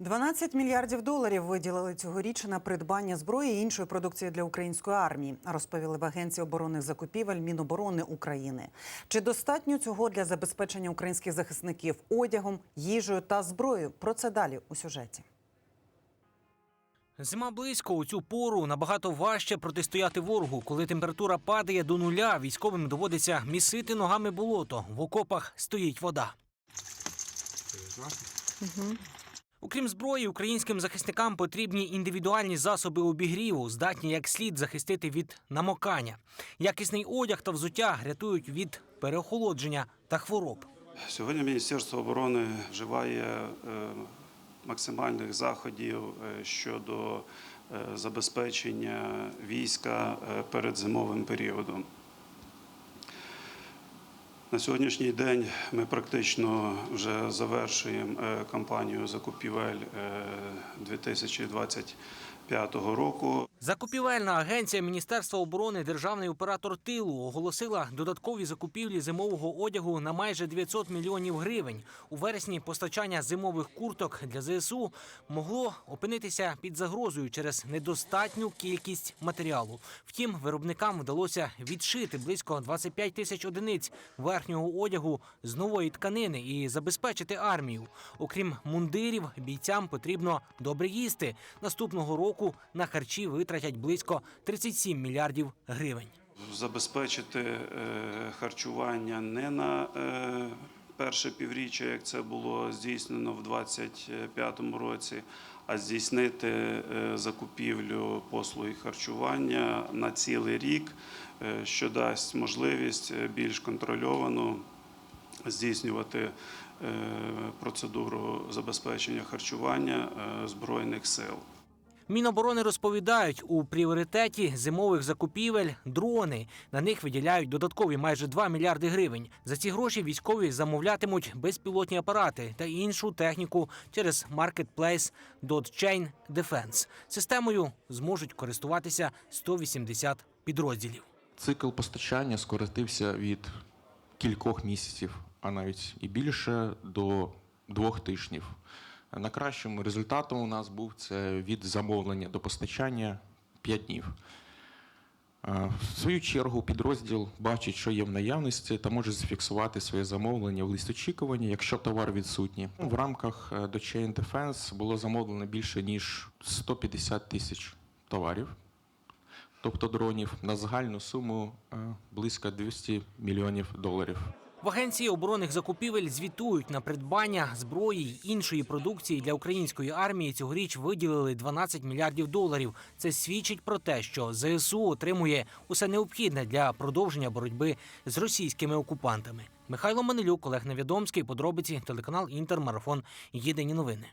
12 мільярдів доларів виділили цьогоріч на придбання зброї і іншої продукції для української армії, розповіли в Агенції оборонних закупівель Міноборони України. Чи достатньо цього для забезпечення українських захисників одягом, їжею та зброєю? Про це далі у сюжеті. Зима близько у цю пору набагато важче протистояти ворогу. Коли температура падає до нуля, військовим доводиться місити ногами болото. В окопах стоїть вода. Окрім зброї, українським захисникам потрібні індивідуальні засоби обігріву, здатні як слід захистити від намокання. Якісний одяг та взуття рятують від переохолодження та хвороб. Сьогодні Міністерство оборони вживає е, максимальних заходів е, щодо е, забезпечення війська перед зимовим періодом. На сьогоднішній день ми практично вже завершуємо е, кампанію закупівель е, 2025 року. Закупівельна агенція Міністерства оборони Державний оператор тилу оголосила додаткові закупівлі зимового одягу на майже 900 мільйонів гривень. У вересні постачання зимових курток для ЗСУ могло опинитися під загрозою через недостатню кількість матеріалу. Втім, виробникам вдалося відшити близько 25 тисяч одиниць верхнього одягу з нової тканини і забезпечити армію. Окрім мундирів, бійцям потрібно добре їсти. Наступного року на харчі витратять близько 37 мільярдів гривень. забезпечити е, харчування не на е, перше півріччя, як це було здійснено в 2025 році, а здійснити е, закупівлю послуги харчування на цілий рік, що дасть можливість більш контрольовано здійснювати процедуру забезпечення харчування збройних сил. Міноборони розповідають, у пріоритеті зимових закупівель дрони. На них виділяють додаткові майже 2 мільярди гривень. За ці гроші військові замовлятимуть безпілотні апарати та іншу техніку через маркетплейс Dotchain Defense. Системою зможуть користуватися 180 підрозділів. Цикл постачання скоротився від кількох місяців, а навіть і більше до двох тижнів. На кращому результатом у нас був це від замовлення до постачання 5 днів. Е, В свою чергу підрозділ бачить, що є в наявності, та може зафіксувати своє замовлення в лист очікування, якщо товар відсутній. В рамках е, Chain Defense було замовлено більше ніж 150 тисяч товарів тобто дронів, на загальну суму е, близько 200 мільйонів доларів. В агенції оборонних закупівель звітують на придбання зброї й іншої продукції для української армії. Цьогоріч виділили 12 мільярдів доларів. Це свідчить про те, що ЗСУ отримує усе необхідне для продовження боротьби з російськими окупантами. Михайло Манилюк, Олег Невідомський, подробиці, телеканал Інтермарафон. Єдині новини.